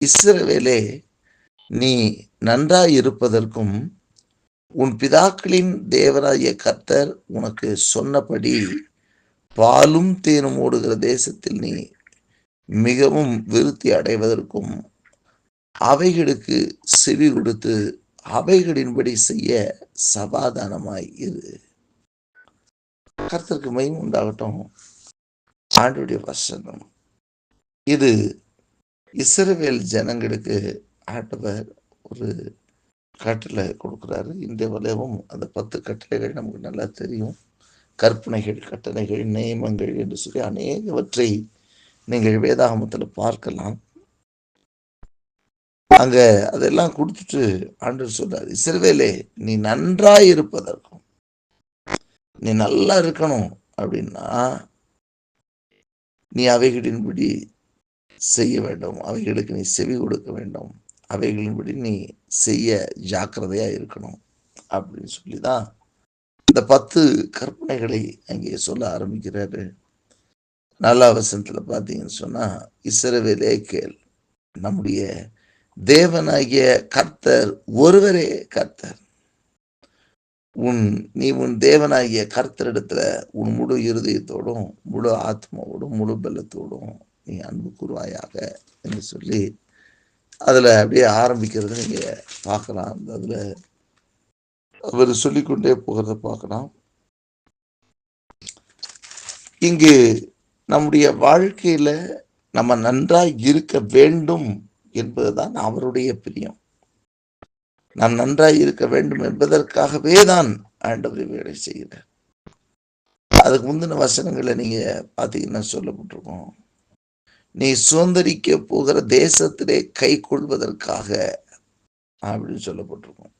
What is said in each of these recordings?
இஸ்ரவேலே நீ நன்றாய் இருப்பதற்கும் உன் பிதாக்களின் தேவராகிய கர்த்தர் உனக்கு சொன்னபடி பாலும் தேனும் ஓடுகிற தேசத்தில் நீ மிகவும் விருத்தி அடைவதற்கும் அவைகளுக்கு செவி கொடுத்து அவைகளின்படி செய்ய சமாதானமாய் இரு. கர்த்தருக்கு மகிமை உண்டாகட்டும். ஆண்டுடைய வசனம். இது இஸ்ரவேல் ஜனங்களுக்கு ஆண்டவர் ஒரு கட்டளை கொடுக்குறாரு. இந்த வளைவும் அந்த பத்து கட்டளைகள் நமக்கு நல்லா தெரியும். கற்பனைகள் கட்டளைகள் நியமங்கள் என்று சொல்லி அநேகவற்றை நீங்கள் வேதாகமத்தில் பார்க்கலாம். அங்க அதெல்லாம் கொடுத்துட்டு ஆண்டவர் சொல்றார் இஸ்ரவேலே நீ நன்றாய் இருப்பதற்கும் நீ நல்லா இருக்கணும் அப்படின்னா நீ அவைகளின்படி செய்ய வேண்டும். அவைகளுக்கு நீ செவி கொடுக்க வேண்டும். அவைகளின்படி நீ செய்ய ஜாக்கிரதையாக இருக்கணும் அப்படின்னு சொல்லி தான் இந்த பத்து கற்பனைகளை அங்கே சொல்ல ஆரம்பிக்கிறாரு. நல்ல அவசரத்தில் பார்த்தீங்கன்னு சொன்னால் இசரவேலே கேள். நம்முடைய தேவனாகிய கர்த்தர் ஒருவரே கர்த்தர். உன் நீ உன் தேவனாகிய கர்த்தரிடத்துல உன் முழு இருதயத்தோடும் முழு ஆத்மாவோடும் முழு பலத்தோடும் நீ அன்பு கூறுவாயாக என்று சொல்லி அதுல அப்படியே ஆரம்பிக்கிறது நீங்கள் பார்க்கலாம். அந்த அதில் அவர் சொல்லிக்கொண்டே போகிறத பார்க்கலாம். இங்கு நம்முடைய வாழ்க்கையில நம்ம நன்றாய் இருக்க வேண்டும் என்பதுதான் அவருடைய பிரியம். நாம் நன்றாய் இருக்க வேண்டும் என்பதற்காகவே தான் ஆண்டவர் வேலை செய்கிறார். அதுக்கு முந்தின வசனங்களை நீங்க பாத்தீங்கன்னா சொல்லப்பட்டிருக்கோம். நீ சுதந்திரிக்க போகிற தேசத்திலே கை கொள்வதற்காக அப்படின்னு சொல்லப்பட்டிருக்கும்.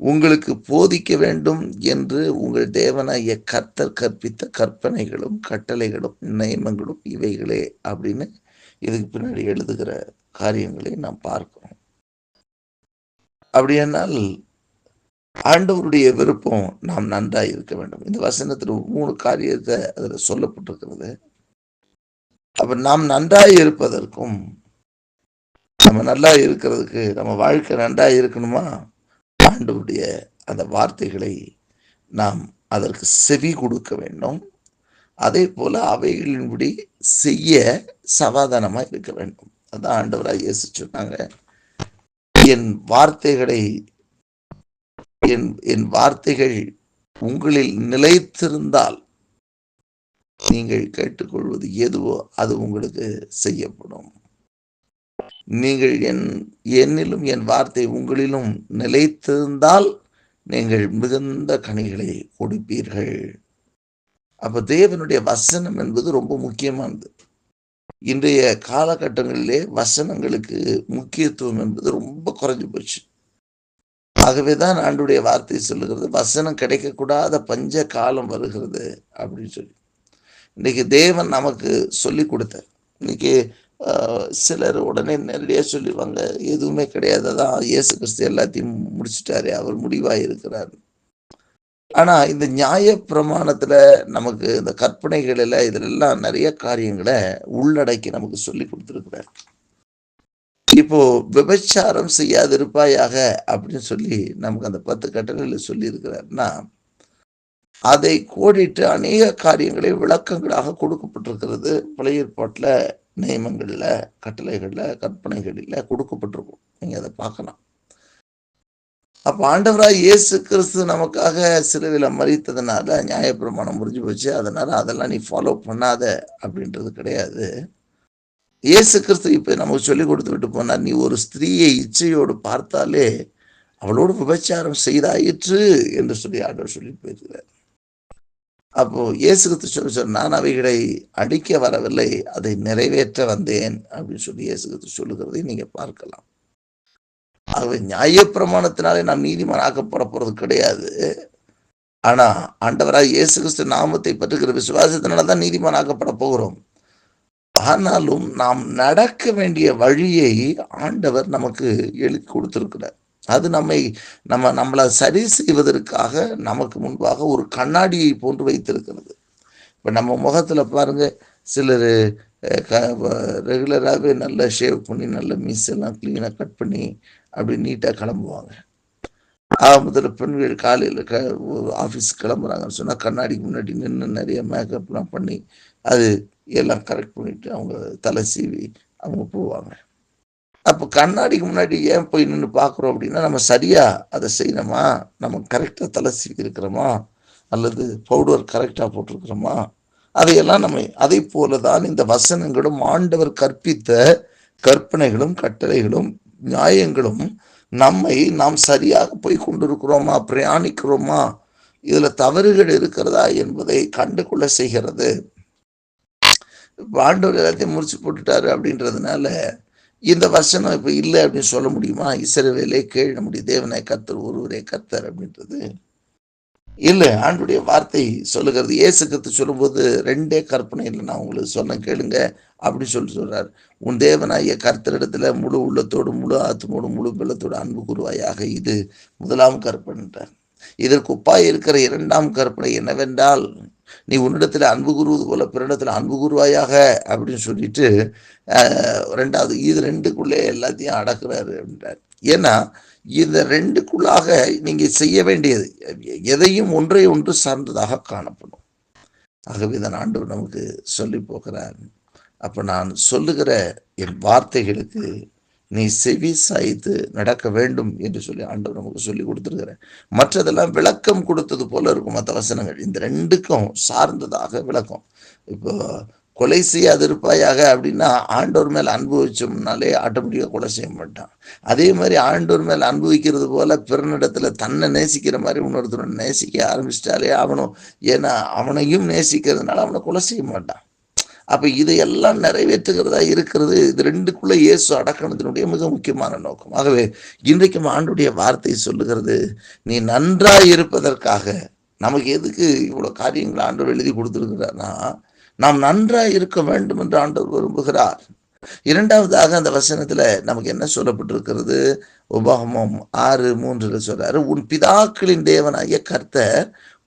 உங்களுக்கு போதிக்க வேண்டும் என்று உங்கள் தேவனாய கர்த்தர் கற்பித்த கற்பனைகளும் கட்டளைகளும் நியமங்களும் இவைகளே அப்படின்னு இதுக்கு பின்னாடி எழுதுகிற காரியங்களை நாம் பார்க்கிறோம். அப்படியானால் ஆண்டவருடைய விருப்பம் நாம் நன்றாக இருக்க வேண்டும். இந்த வசனத்தில் மூணு காரியத்தை அதில் சொல்லப்பட்டிருக்கிறது. அப்ப நாம் நன்றாய் இருப்பதற்கும் நம்ம நல்லா இருக்கிறதுக்கு நம்ம வாழ்க்கை நன்றாய் இருக்கணுமா? ஆண்டவருடைய அந்த வார்த்தைகளை நாம் அதற்கு செவி கொடுக்க வேண்டும். அதே போல அவைகளின்படி செய்ய சமாதானமா இருக்க வேண்டும். அதான் ஆண்டவராக இயேசு சொன்னாங்க. என் வார்த்தைகளை என் என் வார்த்தைகள் உங்களில் நிலைத்திருந்தால் நீங்கள் கேட்டுக்கொள்வது எதுவோ அது உங்களுக்கு செய்யப்படும். நீங்கள் என் என்னிலும் என் வார்த்தை உங்களிலும் நிலைத்திருந்தால் நீங்கள் மிகுந்த கனிகளை கொடுப்பீர்கள். அப்ப தேவனுடைய வசனம் என்பது ரொம்ப முக்கியமானது. இன்றைய காலகட்டங்களிலே வசனங்களுக்கு முக்கியத்துவம் என்பது ரொம்ப குறைஞ்சு போச்சு. ஆகவேதான் ஆண்டுடைய வார்த்தை சொல்லுகிறது வசனம் கிடைக்கக்கூடாத பஞ்ச காலம் வருகிறது அப்படின்னு சொல்லி. இன்னைக்கு தேவன் நமக்கு சொல்லி கொடுத்தார். இன்னைக்கு சிலர் உடனே நேரடியாக சொல்லிடுவாங்க. எதுவுமே கிடையாது. தான் இயேசு கிறிஸ்து எல்லாத்தையும் முடிச்சுட்டாரு. அவர் முடிவாக இருக்கிறார். ஆனால் இந்த நியாய பிரமாணத்தில் நமக்கு இந்த கற்பனைகளில் இதிலெல்லாம் நிறைய காரியங்களை உள்ளடக்கி நமக்கு சொல்லி கொடுத்துருக்கிறார். இப்போ விபச்சாரம் செய்யாதிருப்பாயாக அப்படின்னு சொல்லி நமக்கு அந்த பத்து கட்டளையில் சொல்லியிருக்கிறாருன்னா அதை கோடிட்டு அநேக காரியங்களை விளக்கங்களாக கொடுக்கப்பட்டிருக்கிறது. பழைய ஏற்பாட்டில் நியமங்களில் கட்டளைகளில் கற்பனைகளில் கொடுக்கப்பட்டிருக்கும். நீங்கள் அதை பார்க்கலாம். அப்போ ஆண்டவராக இயேசு கிறிஸ்து நமக்காக சிலுவையில் மறித்ததுனால நியாயப்பிரமாணம் முடிஞ்சு போச்சு. அதனால அதெல்லாம் நீ ஃபாலோ பண்ணாத அப்படின்றது கிடையாது. இயேசு கிறிஸ்து இப்போ நமக்கு சொல்லி கொடுத்து விட்டு போனார் நீ ஒரு ஸ்திரீயை இச்சையோடு பார்த்தாலே அவளோடு விபச்சாரம் செய்தாயிற்று என்று சொல்லி ஆண்டவர் சொல்லி போயிருக்கிறார். அப்போ இயேசு கிறிஸ்து சொல்லி சொன்ன நான் அவைகளை அடிக்க வரவில்லை அதை நிறைவேற்ற வந்தேன் அப்படின்னு சொல்லி இயேசு கிறிஸ்து சொல்லுகிறதை நீங்க பார்க்கலாம். ஆகவே நியாயப்பிரமாணத்தினாலே நாம் நீதிமான் ஆக்கப்பட போறது கிடையாது. ஆனா ஆண்டவராக இயேசு கிறிஸ்து நாமத்தை பற்றுகிற விசுவாசத்தினால தான் நீதிமான் ஆக்கப்பட போகிறோம். ஆனாலும் நாம் நடக்க வேண்டிய வழியை ஆண்டவர் நமக்கு எழுதி கொடுத்திருக்கிறார். அது நம்மை நம்ம நம்மளை சரி செய்வதற்காக நமக்கு முன்பாக ஒரு கண்ணாடியை போன்று வைத்திருக்கிறது. இப்போ நம்ம முகத்தில் பாருங்க சிலர் க ரெகுலராகவே நல்லா ஷேவ் பண்ணி நல்ல எல்லாம் க்ளீனாக கட் பண்ணி அப்படி நீட்டாக கிளம்புவாங்க. ஆக முதல்ல பெண்கள் காலையில் க ஆஃபீஸ் கிளம்புறாங்கன்னு சொன்னால் கண்ணாடிக்கு முன்னாடி நின்று நிறைய மேக்கப்லாம் பண்ணி அது எல்லாம் கரெக்ட் பண்ணிவிட்டு அவங்க தலை சீவி அவங்க போவாங்க. அப்போ கண்ணாடிக்கு முன்னாடி ஏன் போய் நின்று பார்க்குறோம் அப்படின்னா நம்ம சரியாக அதை செய்யணுமா? நம்ம கரெக்டாக தலை இருக்கிறோமா? அல்லது பவுடர் கரெக்டாக போட்டிருக்கிறோமா? அதையெல்லாம் நம்ம அதை போல தான் இந்த வசனங்களும் ஆண்டவர் கற்பித்த கற்பனைகளும் கட்டளைகளும் நியாயங்களும் நம்மை நாம் சரியாக போய் கொண்டிருக்கிறோமா? பிரயாணிக்கிறோமா? இதில் தவறுகள் இருக்கிறதா என்பதை கண்டுகொள்ள செய்கிறது. ஆண்டவர் எல்லாத்தையும் முடிச்சு போட்டுட்டாரு அப்படின்றதுனால இந்த வசனம் இப்போ இல்லை அப்படின்னு சொல்ல முடியுமா? இசைவேலே கேள் நம்முடைய தேவனை கத்தர் ஒருவரே கத்தர் அப்படின்றது. இல்லை ஆண்டுடைய வார்த்தை சொல்லுகிறது. ஏசு கத்து சொல்லும்போது ரெண்டே கற்பனை இல்லை. நான் உங்களுக்கு சொன்ன கேளுங்க அப்படின்னு சொல்லி சொல்கிறார் உன் தேவனாகிய கர்த்தரிடத்துல முழு உள்ளத்தோடு முழு ஆத்மோடு முழு பெல்லத்தோடு அன்பு கூறுவாயாக. இது முதலாம் கற்பனைன்றார். இதற்குப்பாய் இருக்கிற இரண்டாம் கற்பனை என்னவென்றால் நீ உன்னிடத்துல அன்பு கூறுவது போல பிறனிடத்தில் அன்பு கூறுவாயாக அப்படின்னு சொல்லிட்டு ரெண்டாவது இது ரெண்டுக்குள்ளே எல்லாத்தையும் அடக்குறாரு அப்படின்றார் ஏன்னா இந்த ரெண்டுக்குள்ளாக நீங்க செய்ய வேண்டியது எதையும் ஒன்றை ஒன்று சார்ந்ததாக காணப்படும். ஆகவே இதன் ஆண்டவர் நமக்கு சொல்லி போகிறார். அப்ப நான் சொல்லுகிற என் வார்த்தைகளுக்கு நீ செவி சாய்த்து நடக்க வேண்டும் என்று சொல்லி ஆண்டவர் நமக்கு சொல்லி கொடுத்துருக்கிறார். மற்றதெல்லாம் விளக்கம் கொடுத்தது போல இருக்கும் மற்ற வசனங்கள். இந்த ரெண்டுக்கும் சார்ந்ததாக விளக்கம். இப்போ கொலை செய்யாது இருப்பாயாக அப்படின்னா ஆண்டோர் மேல் அனுபவிச்சோம்னாலே ஆட்டோமேட்டிக்காக கொலை செய்ய மாட்டான். அதே மாதிரி ஆண்டோர் மேல் அனுபவிக்கிறது போல பிறனிடத்துல தன்னை நேசிக்கிற மாதிரி இன்னொருத்தரை நேசிக்க ஆரம்பிச்சிட்டாலே அவனும் ஏன்னா அவனையும் நேசிக்கிறதுனால அவனை கொலை செய்ய மாட்டான். அப்போ இதையெல்லாம் நிறைவேற்றுகிறதா இருக்கிறது? இது ரெண்டுக்குள்ள இயேசு அடக்கணத்தினுடைய மிக முக்கியமான நோக்கம். ஆகவே இன்றைக்கும் ஆண்டுடைய வார்த்தை சொல்லுகிறது நீ நன்றாக இருப்பதற்காக. நமக்கு எதுக்கு இவ்வளோ காரியங்கள் ஆண்டவர் எழுதி கொடுத்துருக்கிறார்னா நாம் நன்றாக இருக்க வேண்டும் என்று ஆண்டவர் விரும்புகிறார். இரண்டாவதாக அந்த வசனத்தில் நமக்கு என்ன சொல்லப்பட்டிருக்கிறது? உபகமம் ஆறு மூன்று சொல்றாரு உன் பிதாக்களின் தேவனாகிய கர்த்தர்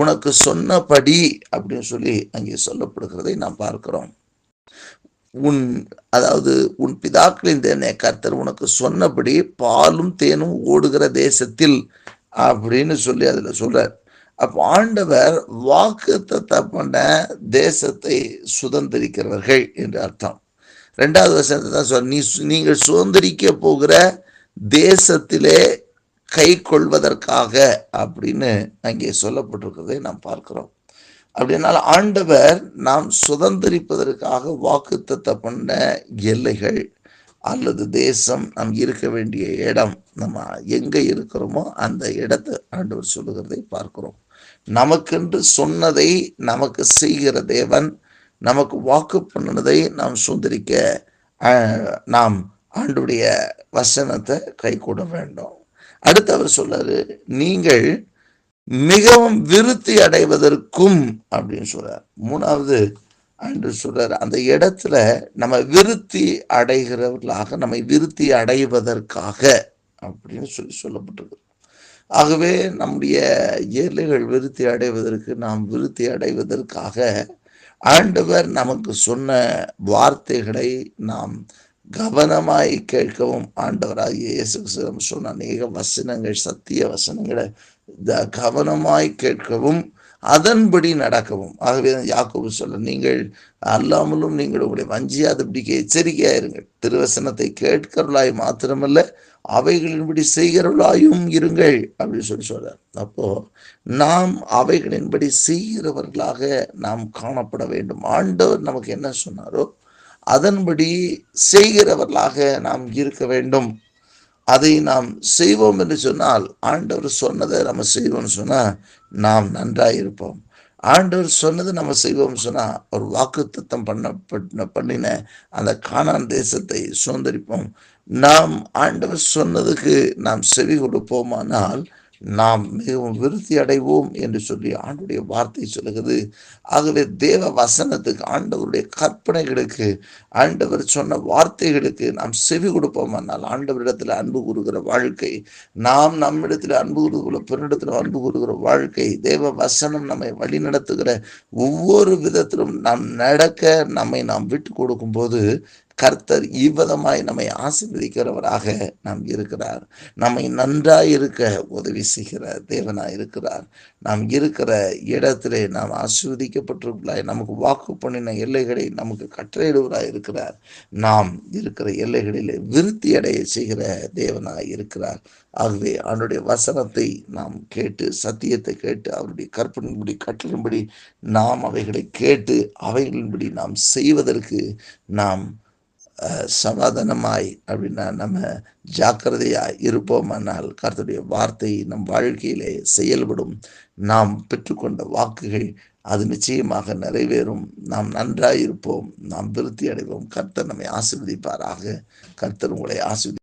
உனக்கு சொன்னபடி அப்படின்னு சொல்லி அங்கே சொல்லப்படுகிறதை நாம் பார்க்கிறோம். உன் அதாவது உன் பிதாக்களின் தேவனை கர்த்தர் உனக்கு சொன்னபடி பாலும் தேனும் ஓடுகிற தேசத்தில் அப்படின்னு சொல்லி அதுல சொல்றார். அப்போ ஆண்டவர் வாக்கு பண்ண தேசத்தை சுதந்திரிக்கிறவர்கள் என்று அர்த்தம். ரெண்டாவது வசனத்தை தான் சொல் நீ நீங்கள் சுதந்திரிக்க போகிற தேசத்திலே கை கொள்வதற்காக அப்படின்னு அங்கே சொல்லப்பட்டிருக்கிறதை நாம் பார்க்கிறோம். அப்படின்னால ஆண்டவர் நாம் சுதந்திரிப்பதற்காக வாக்குத்தத்தை பண்ண எல்லைகள் அல்லது தேசம் நாம் இருக்க வேண்டிய இடம் நம்ம எங்கே இருக்கிறோமோ அந்த இடத்தை ஆண்டவர் சொல்லுகிறதை பார்க்கிறோம். நமக்கென்று சொன்னதை நமக்கு செய்கிற தேவன் நமக்கு வாக்கு பண்ணினதை நாம் சுந்தரிக்க நாம் ஆண்டுடைய வசனத்தை கை கூட வேண்டும். அடுத்து அவர் சொல்றாரு நீங்கள் மிகவும் விருத்தி அடைவதற்கும் அப்படின்னு சொல்றார். மூணாவது அன்று சொல்றார் அந்த இடத்துல நம்ம விருத்தி அடைகிறவர்களாக நம்மை விருத்தி அடைவதற்காக அப்படின்னு சொல்லி சொல்லப்பட்டிருக்கு. ஆகவே நம்முடைய ஏழைகள் விருத்தி அடைவதற்கு நாம் விருத்தி அடைவதற்காக ஆண்டவர் நமக்கு சொன்ன வார்த்தைகளை நாம் கவனமாய் கேட்கவும் ஆண்டவராகிய இயேசு சொன்ன அநேக வசனங்கள் சத்திய வசனங்களை கவனமாய் கேட்கவும் அதன்படி நடக்கவும். ஆகவே யாக்கோபு சொல்ல நீங்கள் அல்லாமலும் நீங்கள் உங்களுடைய வஞ்சியாதபடிக்கு எச்சரிக்கையாக இருங்கள் திருவசனத்தை கேட்கிறவளாய் மாத்திரமல்ல அவைகளின்படி செய்கிறவளாயும் இருங்கள் அப்படின்னு சொல்லி சொல்றார். அப்போ நாம் அவைகளின்படி செய்கிறவர்களாக நாம் காணப்பட வேண்டும். ஆண்டவர் நமக்கு என்ன சொன்னாரோ அதன்படி செய்கிறவர்களாக நாம் இருக்க வேண்டும். அதை நாம் செய்வோம் என்று சொன்னால் ஆண்டவர் சொன்னதை நம்ம செய்வோம்னு சொன்னால் நாம் நன்றாக இருப்போம். ஆண்டவர் சொன்னதை நம்ம செய்வோம் சொன்னால் ஒரு வாக்கு தத்தம் பண்ண பண்ணின அந்த காணான் தேசத்தை சுதந்திரிப்போம். நாம் ஆண்டவர் சொன்னதுக்கு நாம் செவி கொடுப்போமானால் நாம் மிகவும் விருத்தி அடைவோம் என்று சொல்லி ஆண்டுடைய வார்த்தை சொல்லுகிறது. ஆகவே தேவ வசனத்துக்கு ஆண்டவருடைய கற்பனைகளுக்கு ஆண்டவர் சொன்ன வார்த்தைகளுக்கு நாம் செவி கொடுப்போமானால் ஆண்டவரிடத்தில் அன்பு கூறுகிற வாழ்க்கை நாம் நம்மிடத்தில் அன்பு கூறுகிற பிறனிடத்தில் அன்பு கூறுகிற வாழ்க்கை தேவ வசனம் நம்மை வழி நடத்துகிற ஒவ்வொரு விதத்திலும் நாம் நடக்க நம்மை நாம் விட்டு கொடுக்கும் போது கர்த்தர் இவ்விதமாய் நம்மை ஆசீர்வதிக்கிறவராக நாம் இருக்கிறார். நம்மை நன்றாய் இருக்க உதவி செய்கிற தேவனாய் இருக்கிறார். நாம் இருக்கிற இடத்திலே நாம் ஆசீர்வதிக்கப்பட்டிருக்கிறாய் நமக்கு வாக்கு பண்ணின எல்லைகளை நமக்கு கட்டளையிடுவராய் இருக்கிறார். நாம் இருக்கிற எல்லைகளிலே விருத்தி அடைய செய்கிற தேவனாய் இருக்கிறார். ஆகவே அவனுடைய வசனத்தை நாம் கேட்டு சத்தியத்தை கேட்டு அவருடைய கற்பனின்படி கட்டளின்படி நாம் அவைகளை கேட்டு அவைகளின்படி நாம் செய்வதற்கு நாம் சமாதானமாய் அப்படின்னா நம்ம ஜாக்கிரதையாய் இருப்போமானால் கர்த்தருடைய வார்த்தை நம் வாழ்க்கையிலே செயல்படும். நாம் பெற்றுக்கொண்ட வாக்குகள் அது நிச்சயமாக நிறைவேறும். நாம் நன்றாய் இருப்போம் நாம் விருத்தி அடைவோம் கர்த்தர் நம்மை ஆசிர்வதிப்பாராக. கர்த்தர் உங்களை ஆசிர்வதி